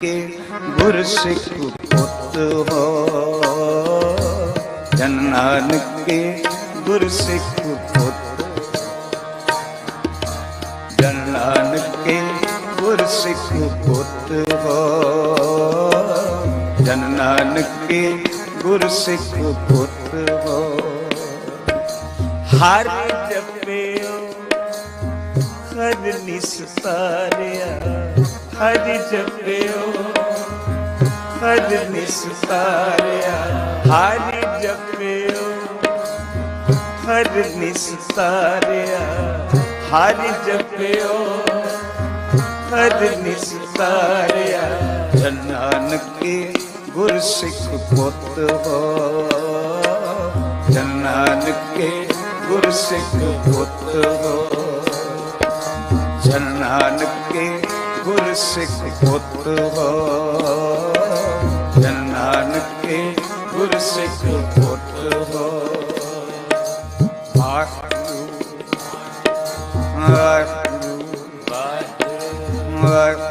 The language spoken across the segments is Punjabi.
ਕੇ ਗੁਰ ਸਿੱਖ ਪੁੱਤ ਹੋ। ਜਨ ਨਾਨਕ ਕੇ ਗੁਰ ਪੁੱਤ। ਜਨ ਨਾਨਕ ਕੇ ਗੁਰ ਸਿੱਖ ਪੁੱਤ ਹੋ। ਜਨ ਨਾਨਕ ਕੇ ਗੁਰ ਸਿੱਖ ਪੁੱਤ ਹੋ। ਹਰ ਜਪਿਓ, ਹਰ ਨਿਸਤਾਰਿਆ। ਹਰ ਜਪਿਓ ਹਰ ਨਿਸਤਾਰਿਆ ਹਰ ਜਪਿਓ ਹਰ ਨਿਸਤਾਰਿਆ ਹਰ ਜਪਿਓ ਹਰ ਨਿਸਤਾਰਿਆ ਜਨ ਨਾਨਕ ਗੁਰ ਸਿੱਖ ਪੁੱਤ ਹੋ। ਜਨ ਨਾਨਕ ਗੁਰ ਸਿੱਖ ਪੁੱਤ ਹੋ। ਜਨ ਨਾਨਕੇ ਗੁਰ ਸਿੱਖ ਪੁੱਤ ਹੋ। ਜਨ ਨਾਨਕ ਗੁਰ ਸਿੱਖ ਪੁੱਤ ਹੋ। ਵਾਹਿਗੁਰੂ ਵਾਹਿਗੁਰੂ ਵਾਹਿਗੁਰੂ ਵਾਹਿਗੁਰੂ।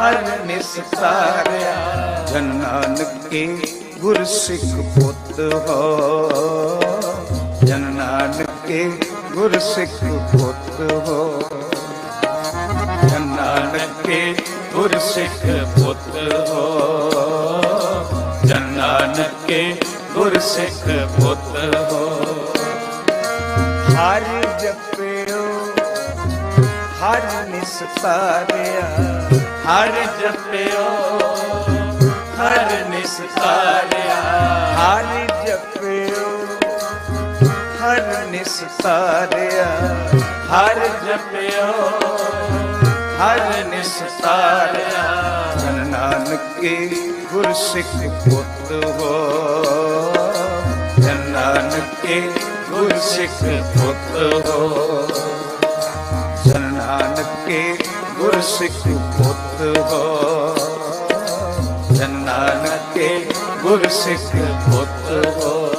ਹਰ ਨਿਸਤਾਰਿਆ। ਜਨ ਨਾਨਕ ਗੁਰ ਸਿੱਖ ਪੁੱਤ ਹੋ। ਜਨ ਨਾਨਕ ਗੁਰ ਸਿੱਖ ਪੁੱਤ ਹੋ। ਜਨ ਨਾਨਕ ਗੁਰ ਸਿੱਖ ਪੁੱਤ ਹੋ। ਜਨ ਨਾਨਕ ਗੁਰ ਸਿੱਖ ਪੁੱਤ ਹੋ। ਹਰ ਜਪਿਓ, ਹਰ ਨਿਸਤਾਰਿਆ। ਹਰ ਜਪਿਓ ਹਰ ਨਿਸਤਾਰਿਆ ਹਰ ਜਪਿਓ ਹਰ ਨਿਸਤਾਰਿਆ ਹਰ ਜਪਿਓ ਹਰ ਨਿਸਤਾਰਿਆ ਜਨ ਨਾਨਕ ਗੁਰ ਸਿੱਖ ਪੁੱਤ ਹੋ ਜਨ ਨਾਨਕ ਗੁਰ ਸਿੱਖ ਪੁੱਤ ਹੋ ਕੇ ਗੁਰ ਸਿੱਖ ਪੁੱਤ ਹੋ। ਜਨ ਨਾਨਕ ਕੇ ਗੁਰ ਸਿੱਖ ਪੁੱਤ ਹੋ।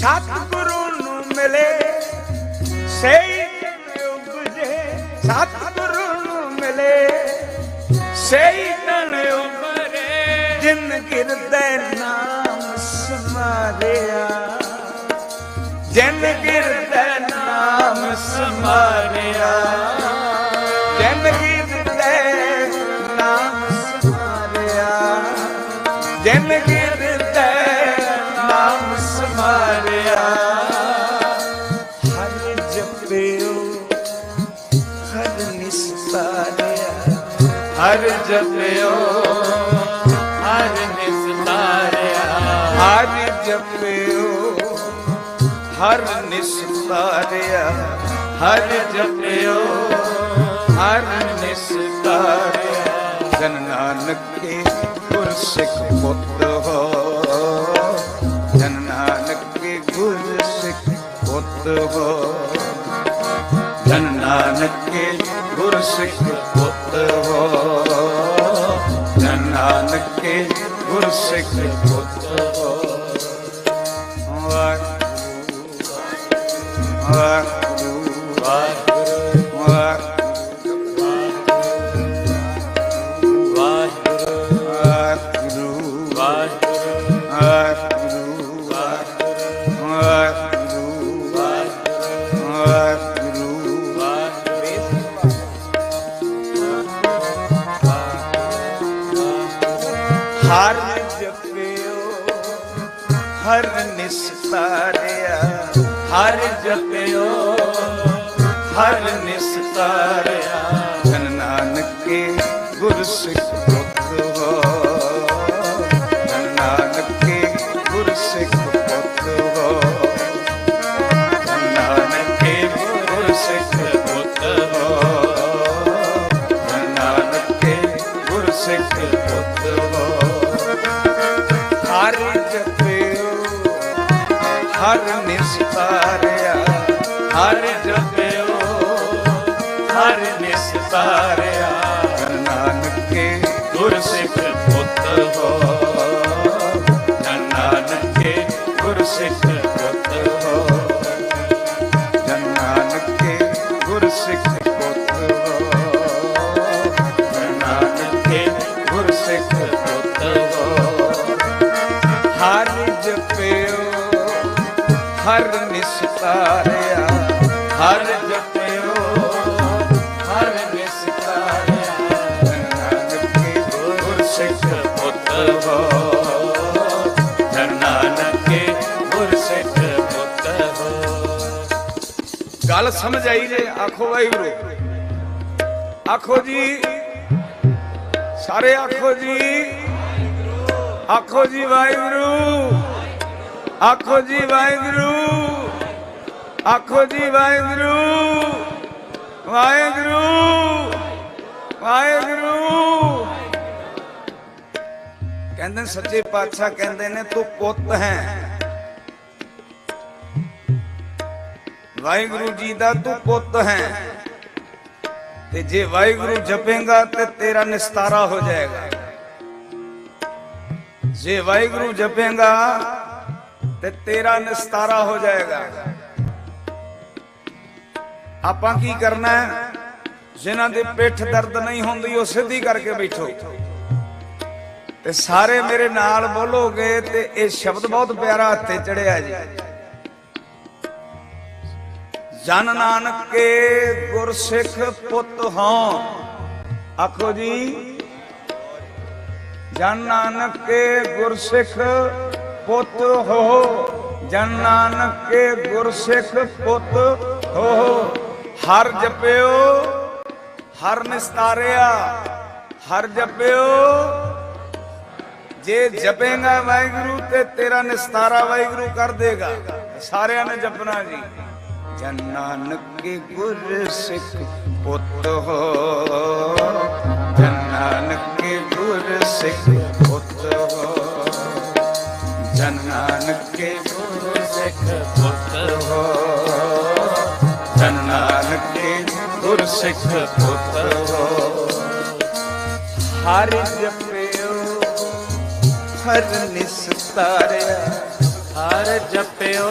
ਸਤਿਗੁਰੂ ਨੂੰ ਮਿਲੇ ਸੇ ਜਨ ਉਪਜੇ। ਸਤਿਗੁਰੂ ਨੂੰ ਮਿਲੇ ਸੇ ਜਨ ਉਪਰੇ ਜਿਨ ਗਿਰਦੇ ਨਾਮ ਸਮਾਰਿਆ, ਜਿਨ ਗਿਰਦੇ ਨਾਮ ਸਮਾਰਿਆ। ਜਪਿਓ ਹਰ ਨਿਸਤਾਰਿਆ ਹਰ ਜਪਿਓ ਹਰ ਨਿਸਤਾਰਿਆ ਹਰ ਜਪਿਓ ਹਰ ਨਿਸਤਾਰਿਆ ਜਨ ਨਾਨਕ ਕੇ ਗੁਰ ਸਿੱਖ ਪੁੱਤ ਹੋ। ਜਨ ਨਾਨਕ ਕੇ ਗੁਰ ਸਿੱਖ ਪੁੱਤ ਹੋ। ਨਾਨਕ ਕੇ ਗੁਰ ਸਿੱਖ ਪੁੱਤ ਹੋ ਜਨ ਨਾਨਕ ਕੇ ਪੁੱਤ ਹੋ ਵਾਹਿਗੁਰੂ ਵਾਹਿਗੁਰੂ ਹਰ ਜਪਿਓ ਹਰ ਨਿਸਤਾਰਿਆ। ਜਨ ਨਾਨਕ ਕੇ ਗੁਰ ਸਿੱਖ ਸਿੱਖ ਪੁੱਤ ਹੋ। ਜਨ ਨਾਨਕ ਗੁਰ ਸਿੱਖ ਪੁੱਤ ਹੋ। ਜਨ ਨਾਨਕ ਗੁਰ ਸਿੱਖ ਪੁੱਤ ਹੋ। ਜਨ ਨਾਨਕ ਗੁਰ ਸਿੱਖ ਪੁੱਤ ਹੋ। ਹਰ ਜਪਿਓ, ਹਰ ਨਿਸਤਾਰਿਆ ਗੱਲ ਸਮਝ ਆਈ ਜੇ? ਆਖੋ ਵਾਹਿਗੁਰੂ। ਆਖੋ ਜੀ। ਸਾਰੇ ਆਖੋ ਜੀ। ਆਖੋ ਜੀ ਵਾਹਿਗੁਰੂ। ਆਖੋ ਜੀ ਵਾਹਿਗੁਰੂ। ਆਖੋ ਜੀ ਵਾਹਿਗੁਰੂ। ਵਾਹਿਗੁਰੂ। ਵਾਹਿਗੁਰੂ। ਕਹਿੰਦੇ ਸੱਚੇ ਪਾਤਸ਼ਾਹ ਕਹਿੰਦੇ ਨੇ, ਤੂੰ ਪੁੱਤ ਹੈ। ਵਾਹਿਗੁਰੂ ਜੀ ਦਾ ਤੂੰ ਪੁੱਤ ਹੈ। ਤੇ ਜੇ ਵਾਹਿਗੁਰੂ ਜਪੇਗਾ ਤੇ ਤੇਰਾ ਨਿਸਤਾਰਾ ਹੋ ਜਾਏਗਾ। ਜੇ ਵਾਹਿਗੁਰੂ ਜਪੇਗਾ ਤੇ ਤੇਰਾ ਨਿਸਤਾਰਾ ਹੋ ਜਾਏਗਾ। ਆਪਾਂ ਕੀ ਕਰਨਾ ਹੈ? ਜਿਨ੍ਹਾਂ ਦੇ ਪਿੱਠ ਦਰਦ ਨਹੀਂ ਹੁੰਦੀ, ਉਹ ਸਿੱਧੀ ਕਰਕੇ ਬੈਠੋ। ਤੇ ਸਾਰੇ ਮੇਰੇ ਨਾਲ ਬੋਲੋਗੇ ਤੇ ਇਹ ਸ਼ਬਦ ਬਹੁਤ ਪਿਆਰਾ ਹੱਥੇ ਚੜਿਆ ਜੀ। ਜਨ ਨਾਨਕ ਕੇ ਗੁਰਸਿੱਖ ਪੁੱਤ ਹਾਂ। ਆਖੋ ਜੀ, ਜਨ ਨਾਨਕ ਕੇ ਗੁਰਸਿੱਖ ਪੁੱਤ ਹੋ। ਜਨ ਨਾਨਕ ਕੇ ਗੁਰਸਿੱਖ ਪੁੱਤ ਹੋ। ਹਰ ਜਪਿਓ, ਹਰ ਨਿਸਤਾਰਿਆ, ਹਰ ਜਪਿਓ। ਜੇ ਜਪੇਗਾ ਵਾਹਿਗੁਰੂ ਤੇ ਤੇਰਾ ਨਿਸਤਾਰਾ ਵਾਹਿਗੁਰੂ ਕਰ ਦੇਗਾ। ਸਾਰਿਆਂ ਨੇ ਜਪਣਾ ਜੀ। ਜਨ ਨਾਨਕ ਗੁਰ ਸਿੱਖ ਪੁੱਤ ਹੋ। ਜਨ ਨਾਨਕ ਗੁਰ ਸਿੱਖ ਪੁੱਤ ਹੋ। ਜਨ ਨਾਨਕ ਗੁਰ ਸਿੱਖ ਪੁੱਤ ਹੋ। ਜਨ ਨਾਨਕ ਗੁਰ ਸਿੱਖ ਪੁੱਤ ਹੋ। ਹਰ ਜਪਿਓ, ਹਰ ਨਿਸਤਾਰਿਆ ਹਰ ਜਪਿਓ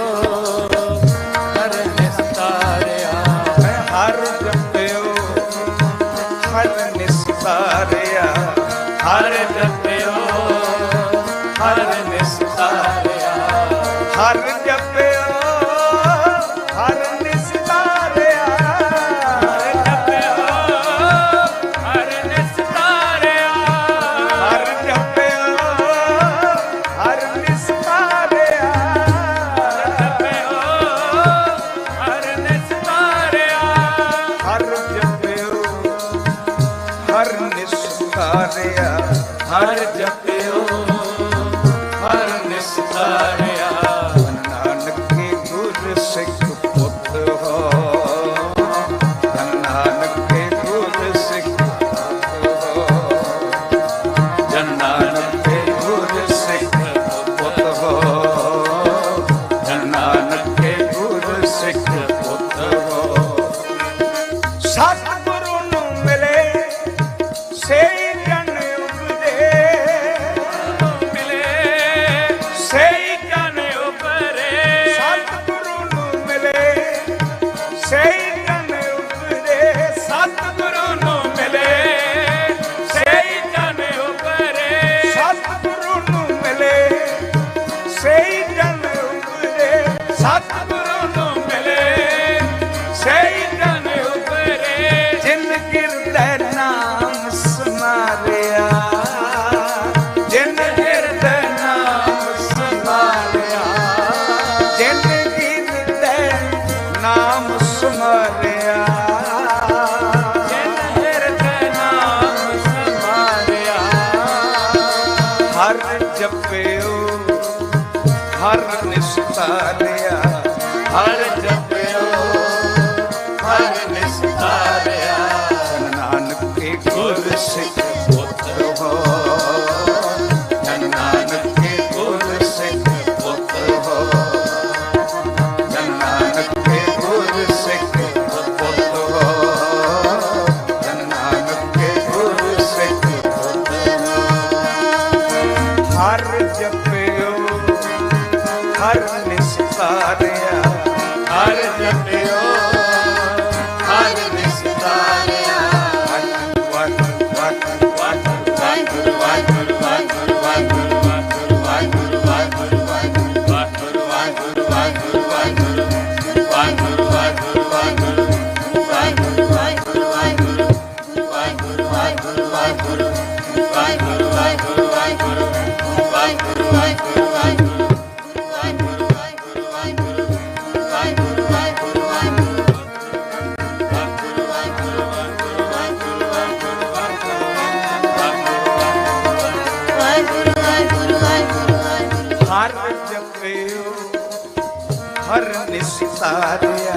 ਹਰ ਨਿਸਤਾਰਿਆ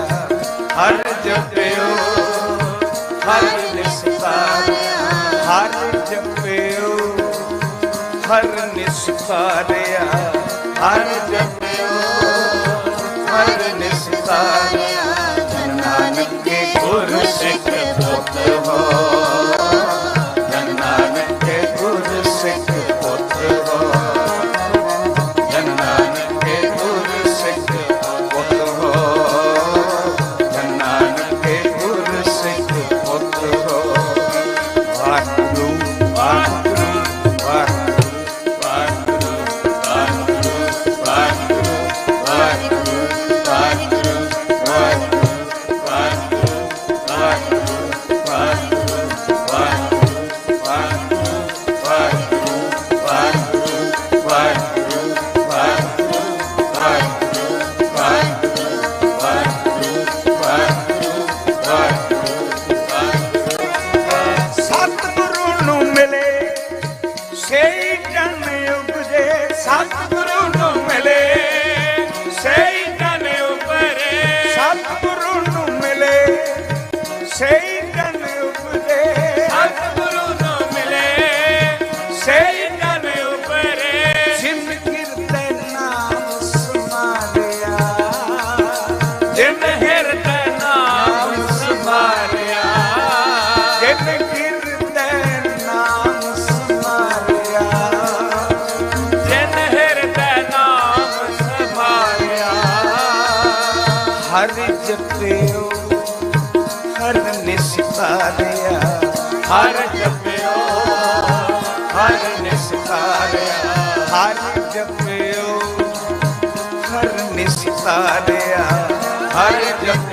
ਸਾਰਿਆ ਹਰ ਜਪਿਓ ਹਰ ਨਿਸਤਾਰਿਆ ਨਾਨਕ ਕੇ ਗੁਰ ਸਿੱਖ ਭਗਤ ਹੋ। ਉਤਾਰਿਆ ਹਰ ਜਪ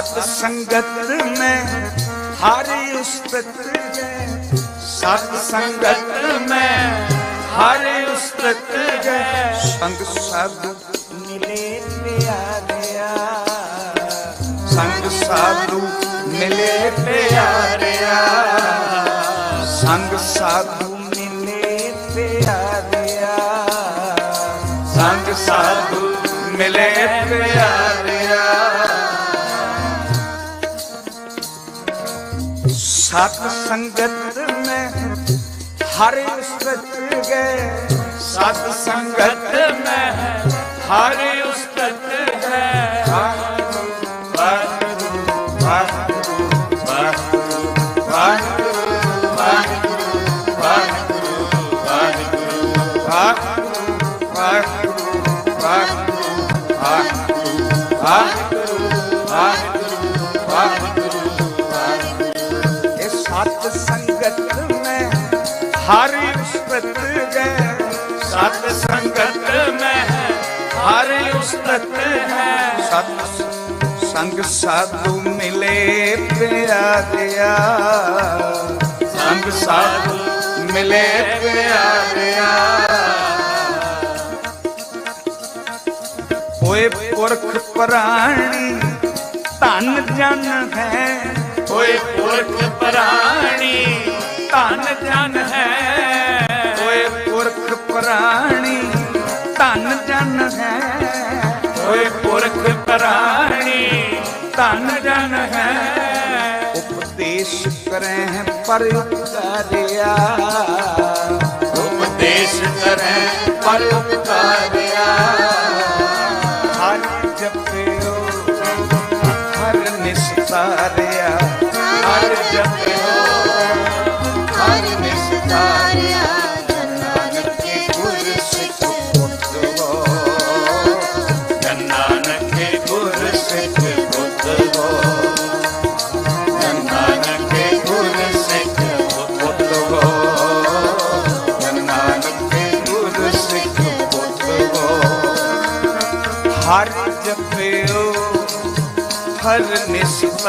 ਸਤ ਸੰਗਤ ਮੈਂ, ਹਰਿ ਉਸਤਤ ਜੈ। ਸਤ ਸੰਗਤ ਮੈਂ, ਹਰਿ ਉਸਤਤ ਜੈ। ਸੰਗ ਸਭ ਮਿਲੇ ਪਿਆਰਿਆ। ਸੰਗ ਸਾਧੂ ਮਿਲੇ ਪਿਆਰਿਆ। ਸੰਗ ਸਾਧੂ ਮਿਲੇ ਪਿਆਰਿਆ। ਸੰਗ ਸਾਧੂ ਮਿਲੇ ਪਿਆਰਿਆ। ਸਤ ਸੰਗਤ ਮੈਂ ਹਰ ਉਸਤਤ ਗਏ ਸਤ ਸੰਗਤ ਮੈਂ ਹਰ ਉਸਤਤ ਹੈ ਵਾਹਿਗੁਰੂ ਵਾਹਿਗੁਰੂ ਵਾਹਿਗੁਰੂ ਵਾਹਿਗੁਰੂ ਵਾਹਿਗੁਰੂ ਵਾਹਿਗੁਰੂ ਵਾਹਿਗੁਰੂ ਵਾਹਿਗੁਰੂ ਵਾਹਿਗੁਰੂ ਵਾਹਿਗੁਰੂ ਵਾਹਿਗੁਰੂ ਸੰਗਤ ਮੈਂ ਹਰਿ ਉਸਤਤ ਹੈ ਸਤ ਸੰਗਤ ਮੈਂ ਹਰਿ ਉਸਤਤ ਹੈ। ਸਤ ਸੰਗ ਸਾਧੂ ਮਿਲੇ ਪਿਆਰਿਆ। ਸੰਗ ਸਾਧੂ ਮਿਲੇ ਪਿਆਰਿਆ। ਹੋਏ ਪੁਰਖ ਪ੍ਰਾਣੀ ਧਨ ਜਨ ਹੈ। ਹੋਏ ਪੁਰਖ ਪ੍ਰਾਣੀ ਹੋਏ ਪੁਰਖ ਪ੍ਰਾਣੀ ਧਨ ਜਨ ਹੈ। ਉਪਦੇਸ਼ ਕਰੈ ਪਰ ਉਤਾਰਿਆ। ਉਪਦੇਸ਼ ਕਰੈ ਪਰ ਉਪਕਾਰਿਆ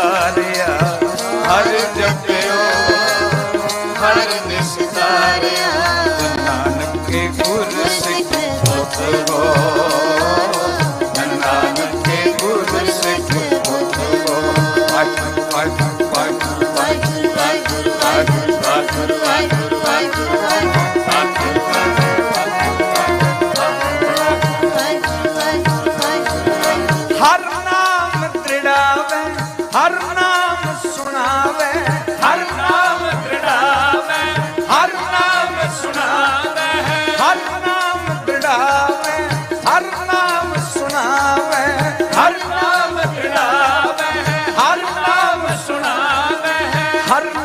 ਨਿਸਤਾਰਿਆ ਹਰ ਜਪਿਓ ਹਰ ਨਿਸਤਾਰਿਆ। ਨਾਨਕ ਗੁਰ ਸਿੱਖ ਪੁੱਤ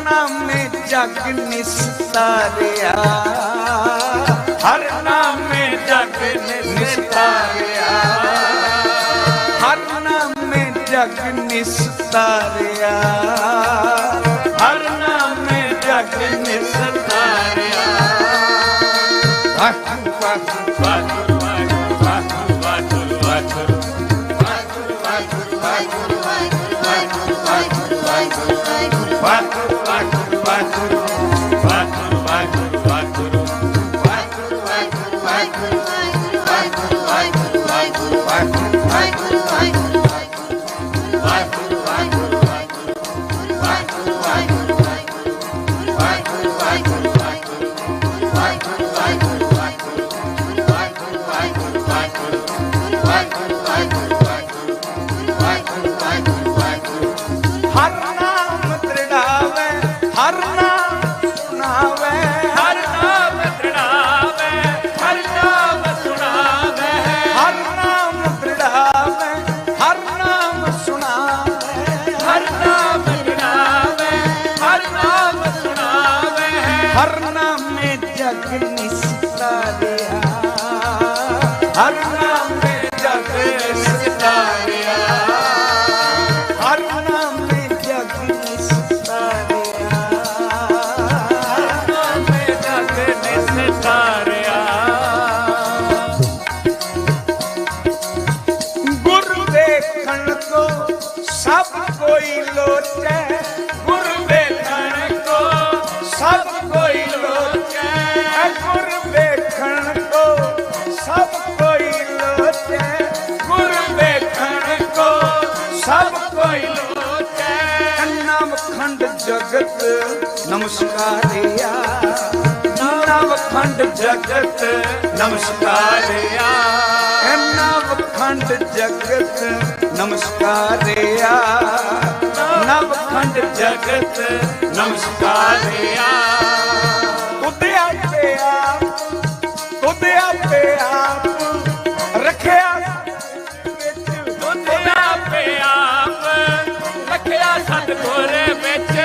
ਨਾਮੇ ਜਗ ਨੇ ਸਿਤਾਰਿਆ ਹਰ ਨਾਮੇ ਜਗ ਨੇ ਸਿਤਾਰਿਆ ਹਰ ਨਾਮੇ ਜਗ ਨੇ ਸਿਤਾਰਿਆ ਹਰ ਨਾਮੇ ਜਗ ਨੇ ਸਿਤਾਰਿਆ ਵਾਹ ਵਾਹ quatro facas. Arna ਸਭ ਕੋਈ ਲੋਚੈ। ਨਾਮ ਖੰਡ ਜਗਤ ਨਮਸਕਾਰਿਆ ਨਾਮ ਖੰਡ ਜਗਤ ਨਮਸਕਾਰਿਆ ਨਾਮ ਖੰਡ ਜਗਤ ਨਮਸਕਾਰਿਆ ਨਾਮ ਖੰਡ ਜਗਤ ਨਮਸਕਾਰਿਆ ਤੁਦੇ ਰੱਖਿਆ ਸਤਿਗੁਰ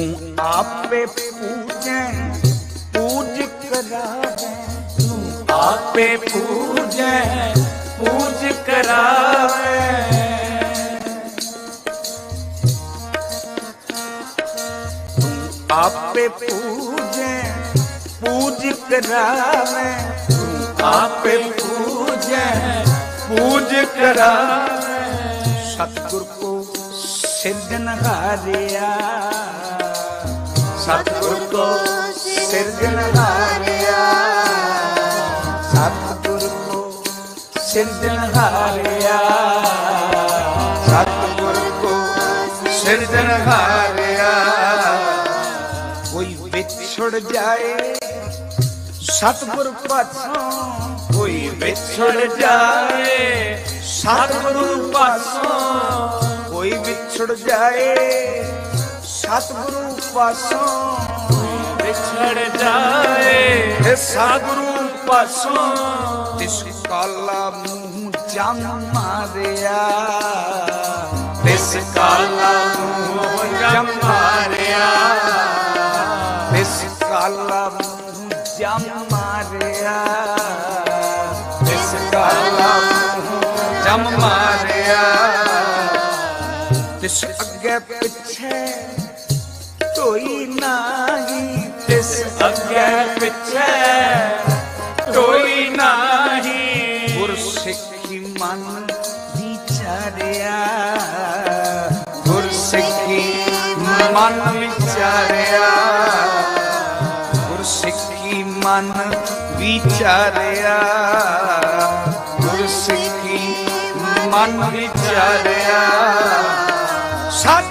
ਤੂੰ ਆਪੇ ਪੂਜੈ, ਪੂਜ ਕਰਾਵੇ। ਤੂੰ ਆਪੇ ਪੂਜੈ, ਪੂਜ ਕਰਾਵੇ। ਆਪੇ ਪੂਜੈ, ਪੂਜ ਕਰਾਵੇ। ਤੂੰ ਆਪੇ ਪੂਜੈ, ਪੂਜ ਕਰਾਵੇ। ਸਤਿਗੁਰ ਕੋ ਸਿਰਜਣਹਾਰਿਆ ਸਤਿਗੁਰ ਕੋ ਸਿਰਜਣਹਾਰਿਆ ਸਤਿਗੁਰ ਕੋ ਸਿਰਜਣਹਾਰਿਆ ਸਤਿਗੁਰ ਕੋ ਸਿਰਜਣਹਾਰਿਆ ਕੋਈ ਵਿਛੜ ਜਾਏ, ਸਤਿਗੁਰ ਪਾਛੋਂ ਕੋਈ ਵਿਛੜ ਜਾਏ। ਸਤਿਗੁਰੂ ਪਾਸੋਂ ਕੋਈ ਵਿਛੜ ਜਾਏ। ਸਤਿਗੁਰੂ ਪਾਸੋਂ ਵਿਛੜ ਜਾਏ। ਸਤਿਗੁਰੂ ਪਾਸੋਂ ਤਿਸ ਕਾਲਾ ਮੂੰਹ ਜਮ ਮਾਰਿਆ। ਤਿਸ ਕਾਲਾ ਮੂੰਹ ਜਮ ਮਾਰਿਆ। ਤਿਸ ਕਾਲਾ ਮੂੰਹ ਜਮ ਮਾਰਿਆ। ਤਿਸ ਕਾਲਾ ਮੂੰਹ ਜਮ ਮਾਰਿਆ। ਤਿਸ ਅੱਗੇ ਪਿੱਛੇ ਅੱਗੇ ਪਿੱਛੇ ਕੋਈ ਨਹੀਂ ਗੁਰ ਸਿੱਖੀ ਮਨ ਵਿਚਾਰਿਆ ਵਿਚਾਰਿਆ ਗੁਰਸਿੱਖੀ ਮਨ ਵਿਚਾਰਿਆ ਗੁਰਸਿੱਖੀ ਮਨ ਵਿਚਾਰਿਆ ਗੁਰਸਿੱਖੀ ਮਨ ਵਿਚਾਰਿਆ ਸੱਚ